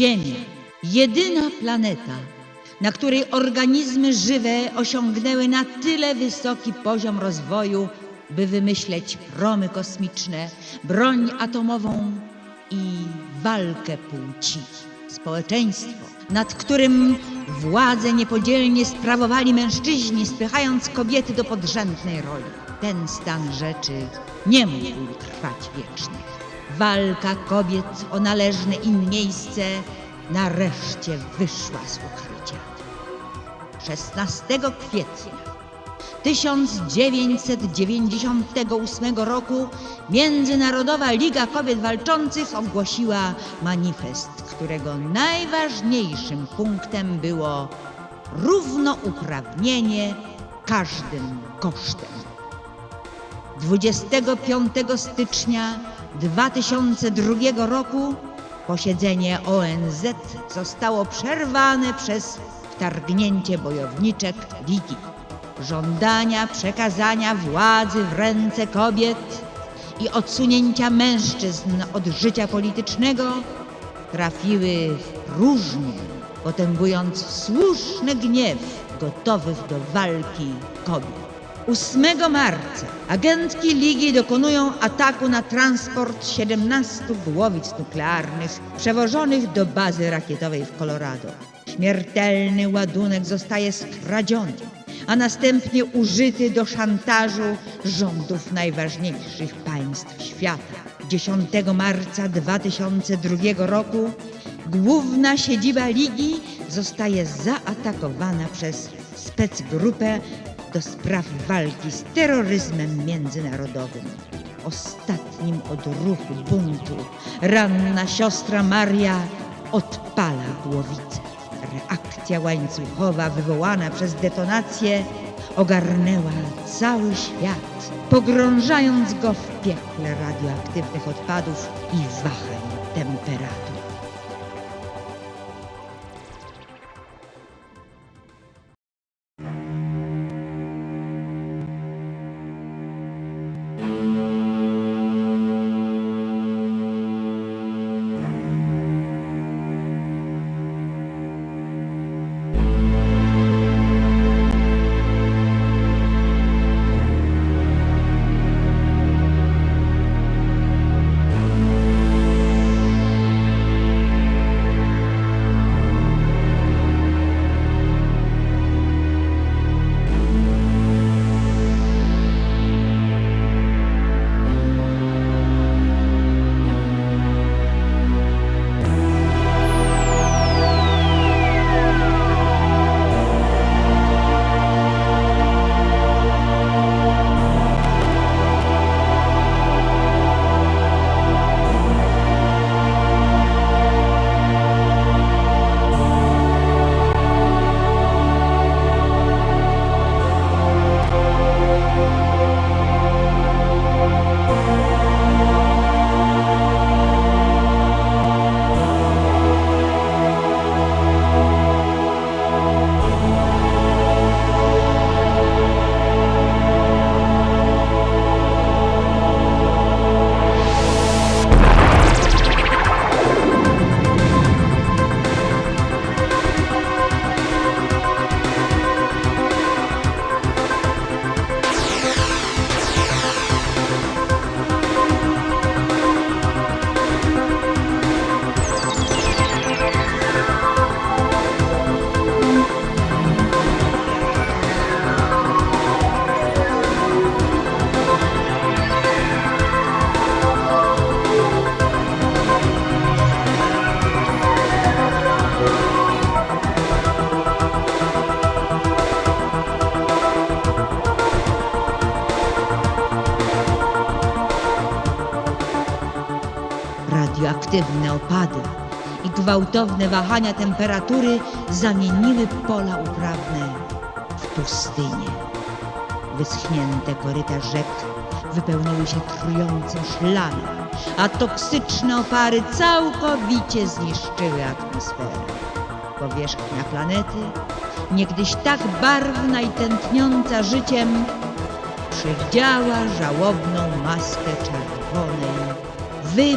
Ziemia, jedyna planeta, na której organizmy żywe osiągnęły na tyle wysoki poziom rozwoju, by wymyśleć promy kosmiczne, broń atomową i walkę płci. Społeczeństwo, nad którym władzę niepodzielnie sprawowali mężczyźni, spychając kobiety do podrzędnej roli. Ten stan rzeczy nie mógł trwać wiecznie. Walka kobiet o należne im miejsce nareszcie wyszła z ukrycia. 16 kwietnia 1998 roku Międzynarodowa Liga Kobiet Walczących ogłosiła manifest, którego najważniejszym punktem było równouprawnienie każdym kosztem. 25 stycznia 2002 roku posiedzenie ONZ zostało przerwane przez wtargnięcie bojowniczek Ligi. Żądania przekazania władzy w ręce kobiet i odsunięcia mężczyzn od życia politycznego trafiły w próżnię, potęgując słuszny gniew gotowych do walki kobiet. 8 marca agentki Ligi dokonują ataku na transport 17 głowic nuklearnych przewożonych do bazy rakietowej w Colorado. Śmiertelny ładunek zostaje skradziony, a następnie użyty do szantażu rządów najważniejszych państw świata. 10 marca 2002 roku główna siedziba Ligi zostaje zaatakowana przez specgrupę do spraw walki z terroryzmem międzynarodowym. Ostatnim odruchu buntu ranna siostra Maria odpala głowicę. Reakcja łańcuchowa wywołana przez detonację ogarnęła cały świat, pogrążając go w piekle radioaktywnych odpadów i wahań temperatur. Radioaktywne opady i gwałtowne wahania temperatury zamieniły pola uprawne w pustynię. Wyschnięte koryta rzek wypełniły się trującą szlamą, a toksyczne opary całkowicie zniszczyły atmosferę. Powierzchnia planety, niegdyś tak barwna i tętniąca życiem, przydziała żałobną maskę czerwonej, vais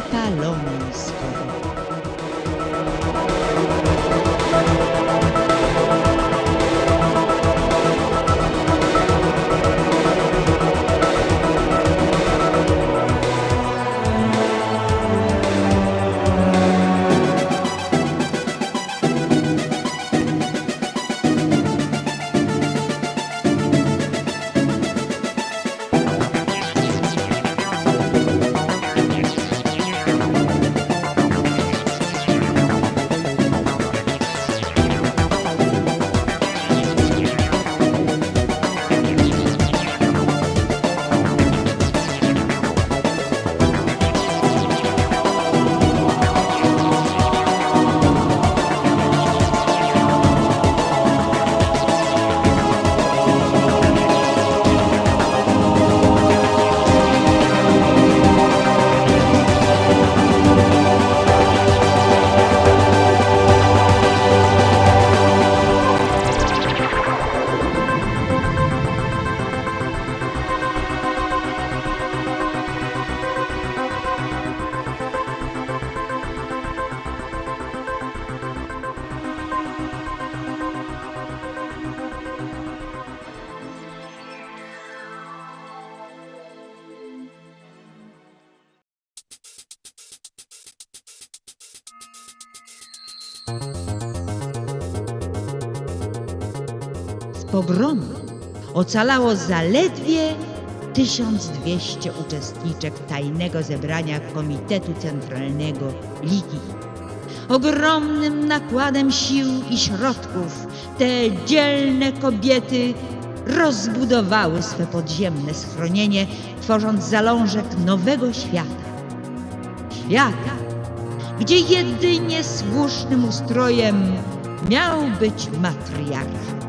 ocalało zaledwie 1200 uczestniczek tajnego zebrania Komitetu Centralnego Ligi. Ogromnym nakładem sił i środków te dzielne kobiety rozbudowały swe podziemne schronienie, tworząc zalążek nowego świata. Świata, gdzie jedynie słusznym ustrojem miał być matriarchat.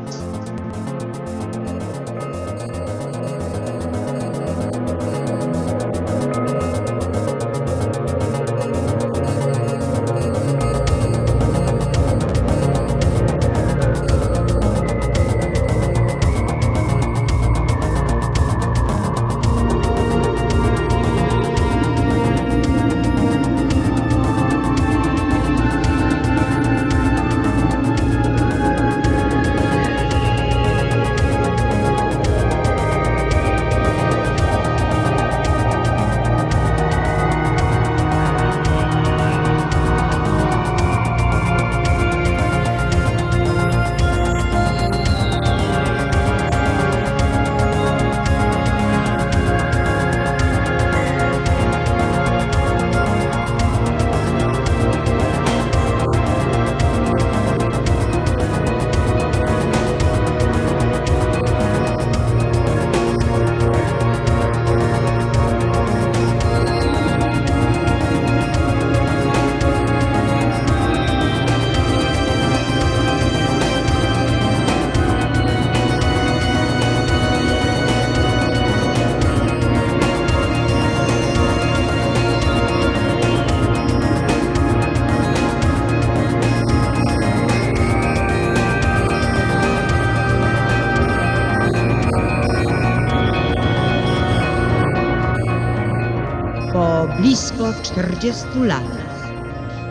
40 latach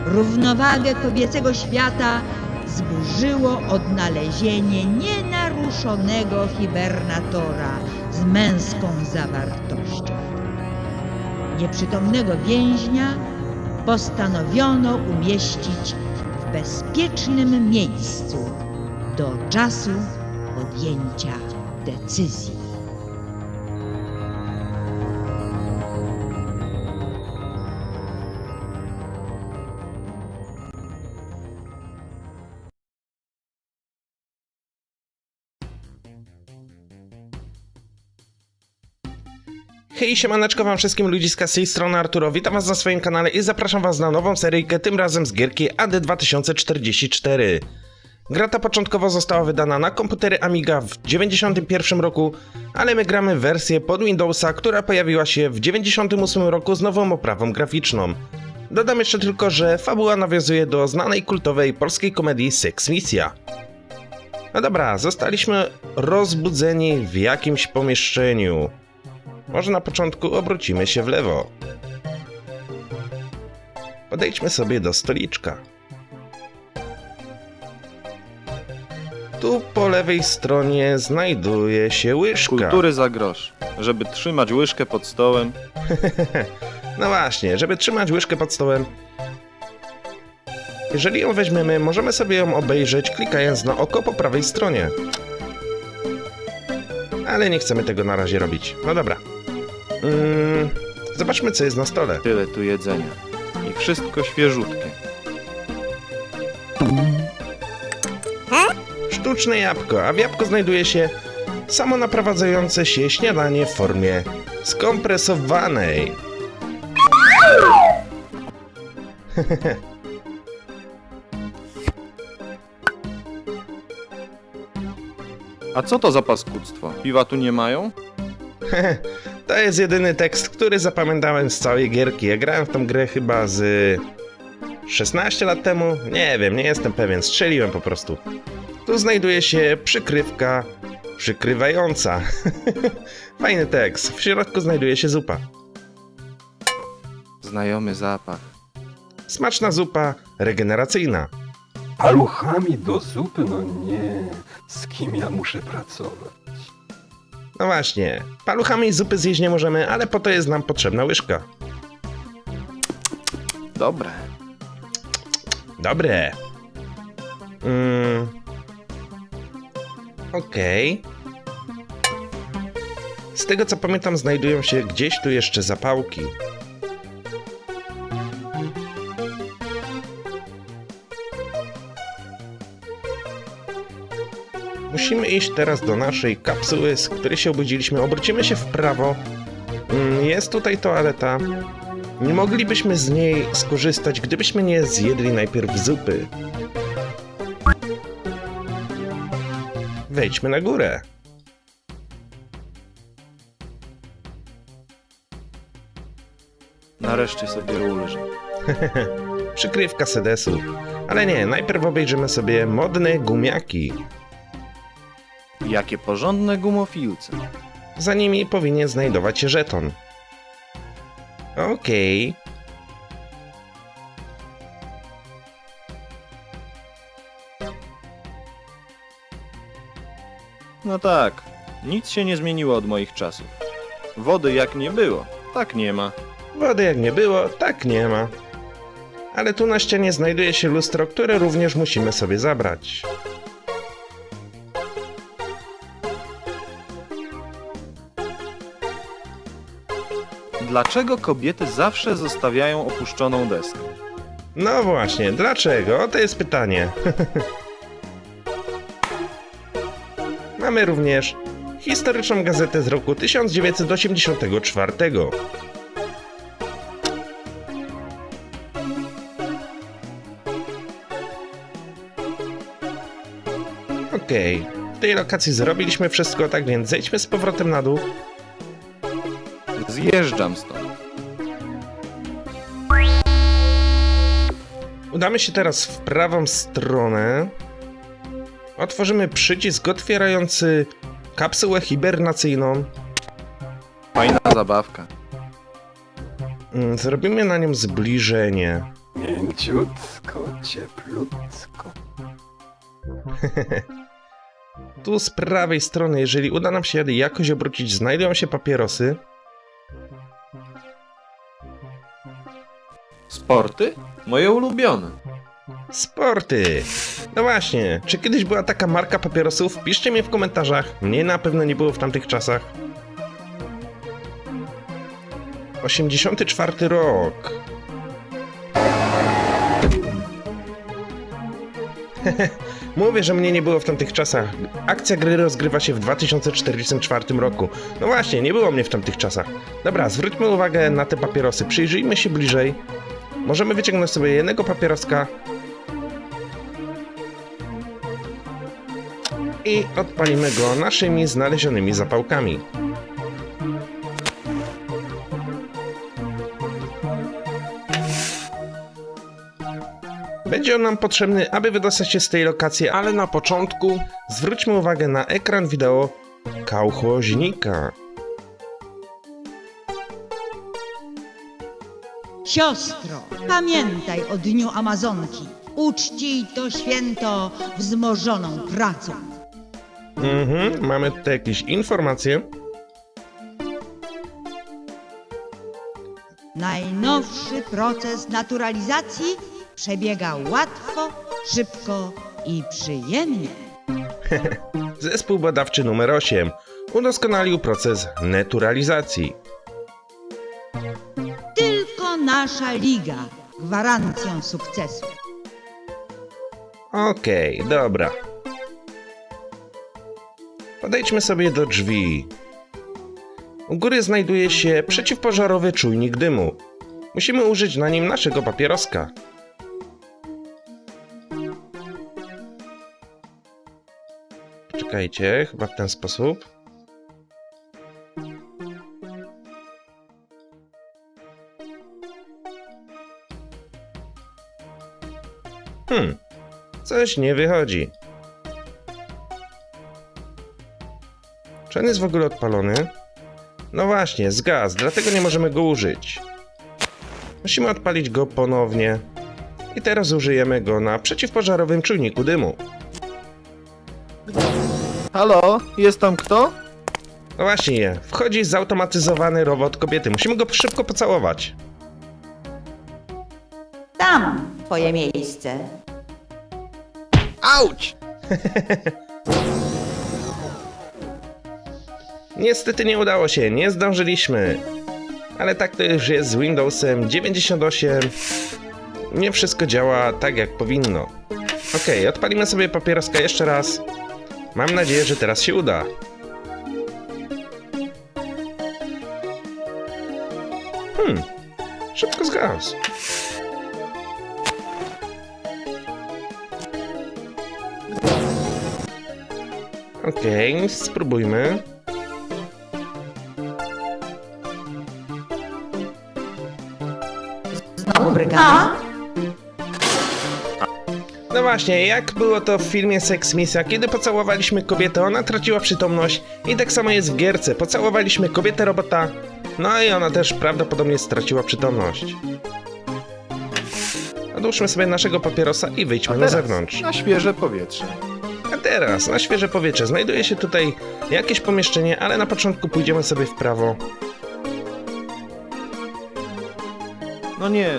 równowagę kobiecego świata zburzyło odnalezienie nienaruszonego hibernatora z męską zawartością. Nieprzytomnego więźnia postanowiono umieścić w bezpiecznym miejscu do czasu podjęcia decyzji. Hej, siemaneczko wam wszystkim ludziska z tej strony Arturo, witam was na swoim kanale i zapraszam was na nową seryjkę, tym razem z gierki AD 2044. Gra ta początkowo została wydana na komputery Amiga w 91 roku, ale my gramy wersję pod Windowsa, która pojawiła się w 98 roku z nową oprawą graficzną. Dodam jeszcze tylko, że fabuła nawiązuje do znanej kultowej polskiej komedii Sex Misja. No dobra, zostaliśmy rozbudzeni w jakimś pomieszczeniu. Może na początku obrócimy się w lewo. Podejdźmy sobie do stoliczka. Tu po lewej stronie znajduje się łyżka. Kultury za grosz. Żeby trzymać łyżkę pod stołem, No właśnie, żeby trzymać łyżkę pod stołem. Jeżeli ją weźmiemy, możemy sobie ją obejrzeć klikając na oko po prawej stronie. Ale nie chcemy tego na razie robić. No dobra. Mm, zobaczmy, co jest na stole. tyle tu jedzenia. I wszystko świeżutkie. Sztuczne jabłko, a w jabłku znajduje się samo naprowadzające się śniadanie w formie skompresowanej. A co to za paskudztwo? Piwa tu nie mają? To jest jedyny tekst, który zapamiętałem z całej gierki. Ja grałem w tą grę chyba z 16 lat temu. Nie wiem, nie jestem pewien, strzeliłem po prostu. Tu znajduje się przykrywka przykrywająca. Fajny tekst. W środku znajduje się zupa. Znajomy zapach. Smaczna zupa, regeneracyjna. Paluchami do zupy? No nie. Z kim ja muszę pracować? No właśnie, paluchami zupy zjeść nie możemy, ale po to jest nam potrzebna łyżka. Dobre. Dobre. Mm. Okej. Z tego co pamiętam, znajdują się gdzieś tu jeszcze zapałki. Musimy iść teraz do naszej kapsuły, z której się obudziliśmy. Obrócimy się w prawo. Mm, Jest tutaj toaleta. Nie moglibyśmy z niej skorzystać, gdybyśmy nie zjedli najpierw zupy. Wejdźmy na górę. Nareszcie sobie ulżę. Przykrywka sedesu. Ale nie, najpierw obejrzymy sobie modne gumiaki. Jakie porządne gumofilce. Za nimi powinien znajdować się żeton. Okej. No tak, nic się nie zmieniło od moich czasów. Wody jak nie było, tak nie ma. Wody jak nie było, tak nie ma. Ale tu na ścianie znajduje się lustro, które również musimy sobie zabrać. Dlaczego kobiety zawsze zostawiają opuszczoną deskę? No właśnie, dlaczego? To jest pytanie. Mamy również historyczną gazetę z roku 1984. Okej, w tej lokacji zrobiliśmy wszystko, tak więc zejdźmy z powrotem na dół. Zjeżdżam stąd. Udamy się teraz w prawą stronę. Otworzymy przycisk otwierający kapsułę hibernacyjną. Fajna zabawka. Mm, Zrobimy na nią zbliżenie. Mięciutko, cieplutko. Tu z prawej strony, jeżeli uda nam się jakoś obrócić, znajdują się papierosy. Sporty? Moje ulubione. Sporty! No właśnie, czy kiedyś była taka marka papierosów? Piszcie mi w komentarzach. Mnie na pewno nie było w tamtych czasach. 84 rok. Mówię, że mnie nie było w tamtych czasach. Akcja gry rozgrywa się w 2044 roku. No właśnie, nie było mnie w tamtych czasach. Dobra, zwróćmy uwagę na te papierosy. Przyjrzyjmy się bliżej. Możemy wyciągnąć sobie jednego papieroska i odpalimy go naszymi znalezionymi zapałkami. Będzie on nam potrzebny, aby wydostać się z tej lokacji, ale na początku zwróćmy uwagę na ekran wideo kałchoźnika. Siostro, pamiętaj o Dniu Amazonki. Uczcij to święto wzmożoną pracą. Mhm, mamy tutaj jakieś informacje. Najnowszy proces naturalizacji przebiega łatwo, szybko i przyjemnie. Zespół badawczy numer 8 udoskonalił proces naturalizacji. Nasza liga gwarancją sukcesu. Okej, dobra. Podejdźmy sobie do drzwi. U góry znajduje się przeciwpożarowy czujnik dymu. Musimy użyć na nim naszego papieroska. Czekajcie, chyba w ten sposób. Coś nie wychodzi. Czy on jest w ogóle odpalony? No właśnie, zgaz, dlatego nie możemy go użyć. Musimy odpalić go ponownie. I teraz użyjemy go na przeciwpożarowym czujniku dymu. Halo, jest tam kto? No właśnie, wchodzi zautomatyzowany robot kobiety. Musimy go szybko pocałować. Tam twoje miejsce. Auć! Niestety nie udało się, nie zdążyliśmy. Ale tak to już jest z Windowsem 98. Nie wszystko działa tak jak powinno. Okej, odpalimy sobie papieroska jeszcze raz. Mam nadzieję, że teraz się uda. Hmm, szybko zgasł. Okej, spróbujmy. Znowu brygada? No właśnie, jak było to w filmie Sex Misja, kiedy pocałowaliśmy kobietę, ona traciła przytomność i tak samo jest w gierce, pocałowaliśmy kobietę robota, no i ona też prawdopodobnie straciła przytomność. Odłóżmy sobie naszego papierosa i wyjdźmy na teraz zewnątrz. Na świeże powietrze. Teraz, na świeże powietrze, znajduje się tutaj jakieś pomieszczenie, ale na początku pójdziemy sobie w prawo. No nie,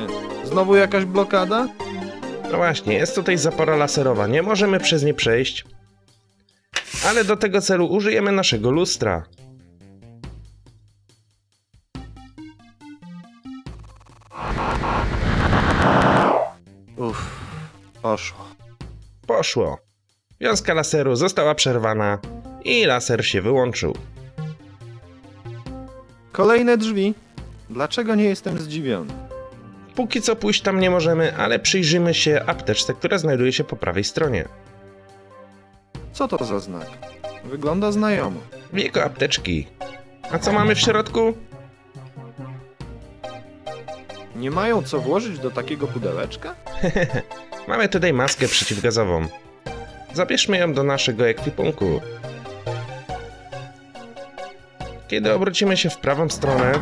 znowu jakaś blokada? No właśnie, jest tutaj zapora laserowa, nie możemy przez nie przejść. Ale do tego celu użyjemy naszego lustra. Uff, poszło. Poszło. Wiązka laseru została przerwana i laser się wyłączył. Kolejne drzwi. Dlaczego nie jestem zdziwiony? Póki co pójść tam nie możemy, ale przyjrzymy się apteczce, która znajduje się po prawej stronie. Co to za znak? Wygląda znajomo. Wieko apteczki. A co mamy w środku? Nie mają co włożyć do takiego pudełeczka? Mamy tutaj maskę przeciwgazową. Zabierzmy ją do naszego ekwipunku. Kiedy obrócimy się w prawą stronę,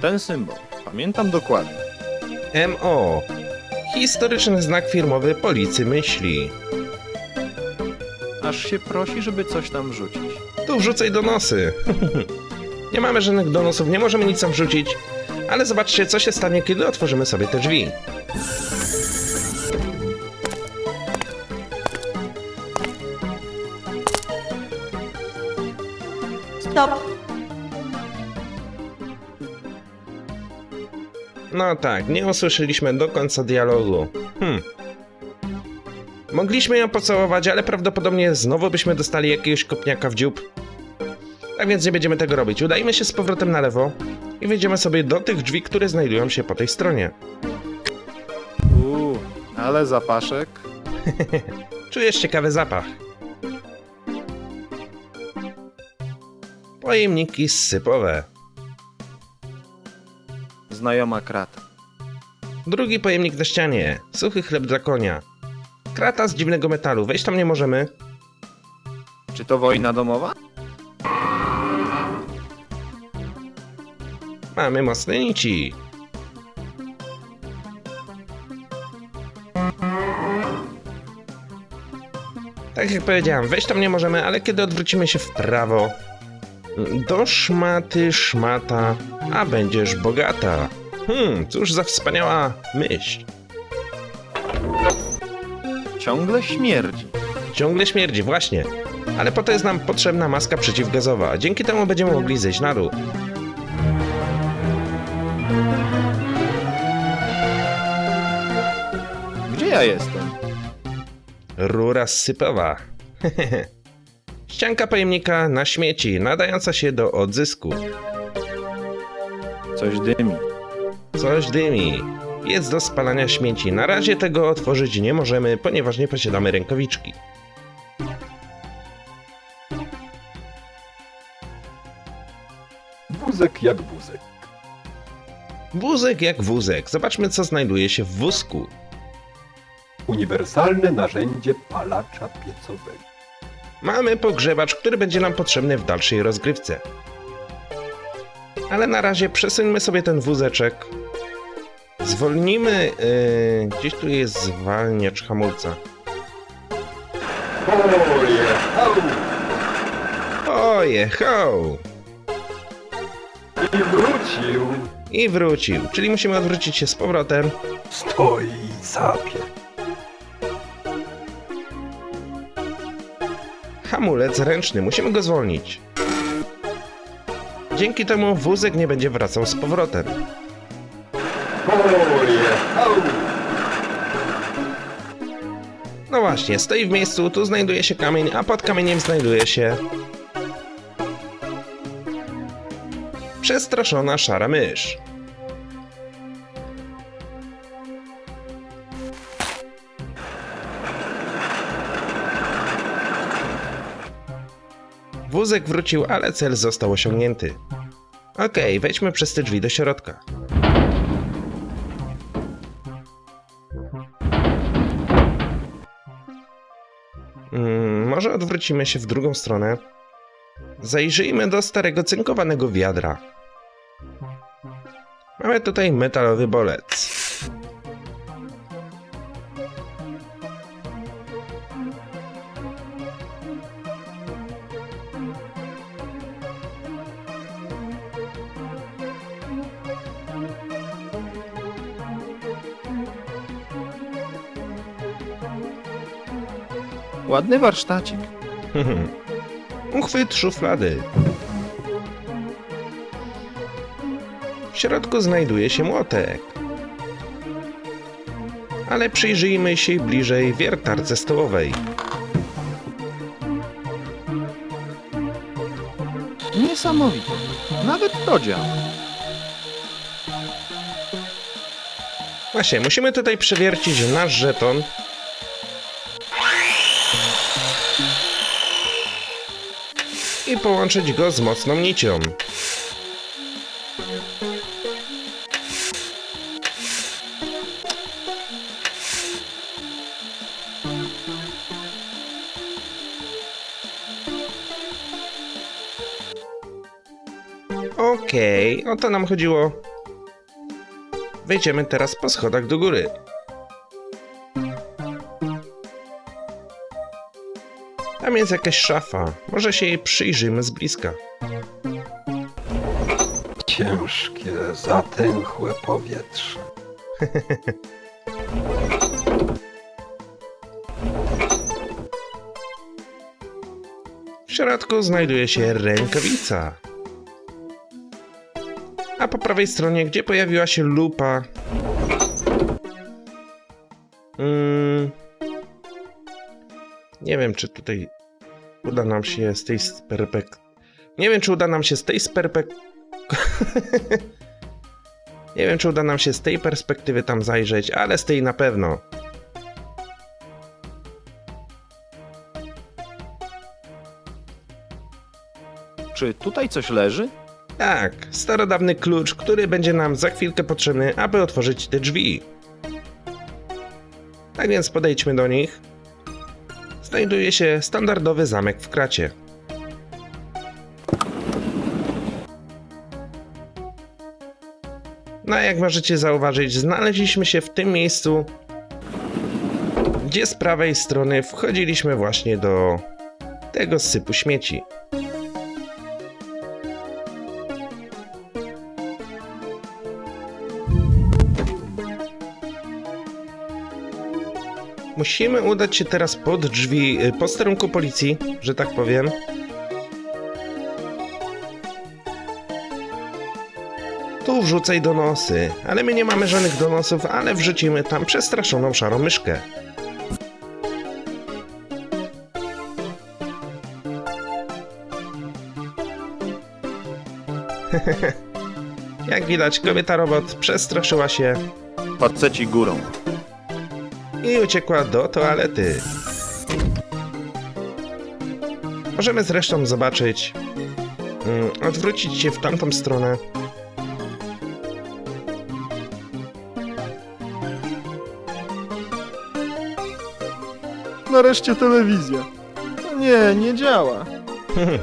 Ten symbol. Pamiętam dokładnie. MO. Historyczny znak firmowy Policji Myśli. Aż się prosi, żeby coś tam wrzucić. Tu wrzucaj donosy. nie mamy żadnych donosów, nie możemy nic tam wrzucić. Ale zobaczcie, co się stanie, kiedy otworzymy sobie te drzwi. Stop. No tak, nie usłyszeliśmy do końca dialogu. Hmm. Mogliśmy ją pocałować, ale prawdopodobnie znowu byśmy dostali jakiegoś kopniaka w dziób. Tak więc nie będziemy tego robić. Udajmy się z powrotem na lewo i wejdziemy sobie do tych drzwi, które znajdują się po tej stronie. Uuu, ale zapaszek. Czujesz ciekawy zapach. Pojemniki sypowe. Znajoma krata. Drugi pojemnik na ścianie. Suchy chleb dla konia. Krata z dziwnego metalu. Wejść tam nie możemy. Czy to wojna domowa? Mamy mocne nici. Tak jak powiedziałem, wejść tam nie możemy, ale kiedy odwrócimy się w prawo, do szmaty szmata, a będziesz bogata. Hmm, cóż za wspaniała myśl. Ciągle śmierdzi. Ciągle śmierdzi, właśnie. Ale po to jest nam potrzebna maska przeciwgazowa. Dzięki temu będziemy mogli zejść na dół. Ja jestem? Rura sypowa. Ścianka pojemnika na śmieci, nadająca się do odzysku. Coś dymi. Coś dymi. Jest do spalania śmieci. Na razie tego otworzyć nie możemy, ponieważ nie posiadamy rękawiczki. Wózek jak wózek. Wózek jak wózek. Zobaczmy, co znajduje się w wózku. Uniwersalne narzędzie palacza piecowego. Mamy pogrzebacz, który będzie nam potrzebny w dalszej rozgrywce. Ale na razie przesuńmy sobie ten wózeczek. Zwolnimy. Yy, gdzieś tu jest zwalniacz hamulca. Oje, ho! I wrócił. I wrócił. Czyli musimy odwrócić się z powrotem. Stoi i Hamulec ręczny, musimy go zwolnić. Dzięki temu wózek nie będzie wracał z powrotem. No właśnie, stoi w miejscu, tu znajduje się kamień, a pod kamieniem znajduje się... Przestraszona szara mysz. Wózek wrócił, ale cel został osiągnięty. Okej, wejdźmy przez te drzwi do środka. Mm, może odwrócimy się w drugą stronę. Zajrzyjmy do starego cynkowanego wiadra. Mamy tutaj metalowy bolec. Ładny warsztacik. Uchwyt szuflady. W środku znajduje się młotek. Ale przyjrzyjmy się bliżej wiertarce stołowej. Niesamowite. Nawet to działa. Właśnie, musimy tutaj przewiercić nasz żeton. Połączyć go z mocną nicią. Okej, o to nam chodziło. Wejdziemy teraz po schodach do góry. Tam jest jakaś szafa. Może się jej przyjrzyjmy z bliska. Ciężkie, zatęchłe powietrze. W środku znajduje się rękawica. A po prawej stronie, gdzie pojawiła się lupa. Mm, nie wiem, czy tutaj uda nam się z tej sperpek. Nie wiem, czy uda nam się z tej sperpek. nie wiem, czy uda nam się z tej perspektywy tam zajrzeć, ale z tej na pewno. Czy tutaj coś leży? Tak, starodawny klucz, który będzie nam za chwilkę potrzebny, aby otworzyć te drzwi. Tak więc podejdźmy do nich. Znajduje się standardowy zamek w kracie. No, jak możecie zauważyć, znaleźliśmy się w tym miejscu, gdzie z prawej strony wchodziliśmy właśnie do tego sypu śmieci. Musimy udać się teraz pod drzwi y, posterunku policji, że tak powiem. Tu wrzucaj donosy, ale my nie mamy żadnych donosów, ale wrzucimy tam przestraszoną szarą myszkę. Jak widać, kobieta robot przestraszyła się Faceci górą. I uciekła do toalety. Możemy zresztą zobaczyć, mm, odwrócić się w tamtą stronę. Nareszcie telewizja. Nie, nie działa.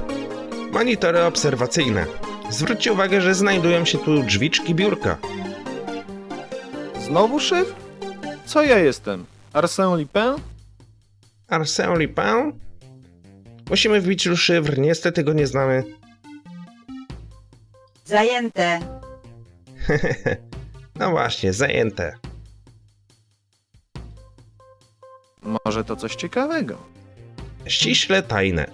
Monitory obserwacyjne. Zwróćcie uwagę, że znajdują się tu drzwiczki biurka. Znowu szyfr? Co ja jestem? Arsène Lupin? Arsène Lupin? Musimy wbić już szyfr, niestety go nie znamy. Zajęte. No właśnie, zajęte. Może to coś ciekawego. ściśle tajne.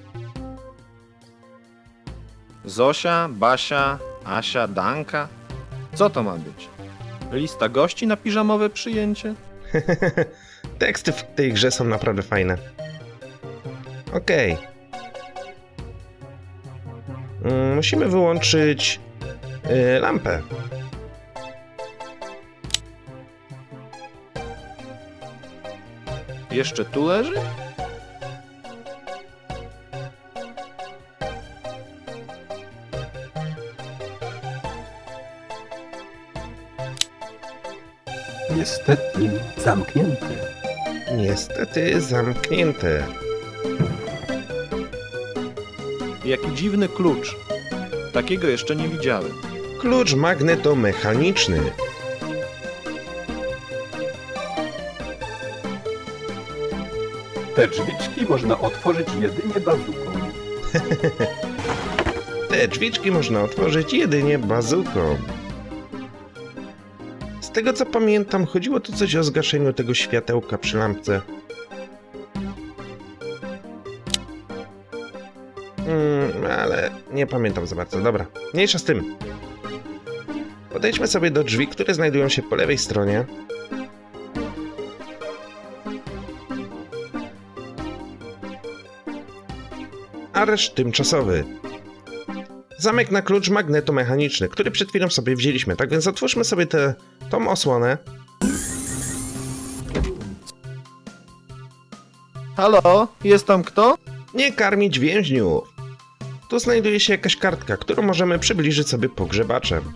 Zosia, Basia, Asia, Danka. Co to ma być? Lista gości na piżamowe przyjęcie? Teksty w tej grze są naprawdę fajne. Okej. Mm, Musimy wyłączyć y, lampę. Jeszcze tu leży? Niestety zamknięty. Niestety zamknięte. Jaki dziwny klucz. Takiego jeszcze nie widziałem. Klucz magnetomechaniczny. Te drzwiczki można otworzyć jedynie bazuką. Te drzwiczki można otworzyć jedynie bazuką. Tego co pamiętam, chodziło tu coś o zgaszeniu tego światełka przy lampce. Mm, ale nie pamiętam za bardzo. Dobra, mniejsza z tym. Podejdźmy sobie do drzwi, które znajdują się po lewej stronie. Areszt tymczasowy. Zamek na klucz magnetomechaniczny, który przed chwilą sobie wzięliśmy. Tak więc otwórzmy sobie tę tą osłonę. Halo? Jest tam kto? Nie karmić więźniów. Tu znajduje się jakaś kartka, którą możemy przybliżyć sobie pogrzebaczem.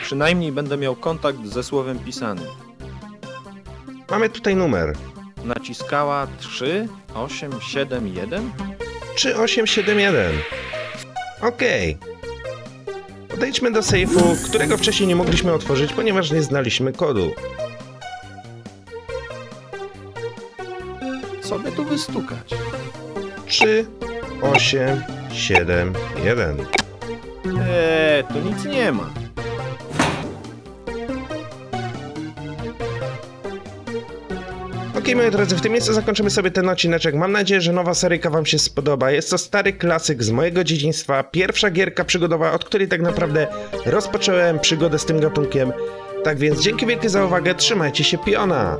Przynajmniej będę miał kontakt ze słowem pisanym. Mamy tutaj numer Naciskała 3, 8, 7, 1? 3871. Okej. Podejdźmy do sejfu, którego wcześniej nie mogliśmy otworzyć, ponieważ nie znaliśmy kodu. Co by tu wystukać? 3, 8, 7, 1. Eee, tu nic nie ma. Okej, moi drodzy, w tym miejscu zakończymy sobie ten odcineczek. Mam nadzieję, że nowa seryjka wam się spodoba. Jest to stary klasyk z mojego dzieciństwa. Pierwsza gierka przygodowa, od której tak naprawdę rozpocząłem przygodę z tym gatunkiem. Tak więc dzięki wielkie za uwagę, trzymajcie się piona!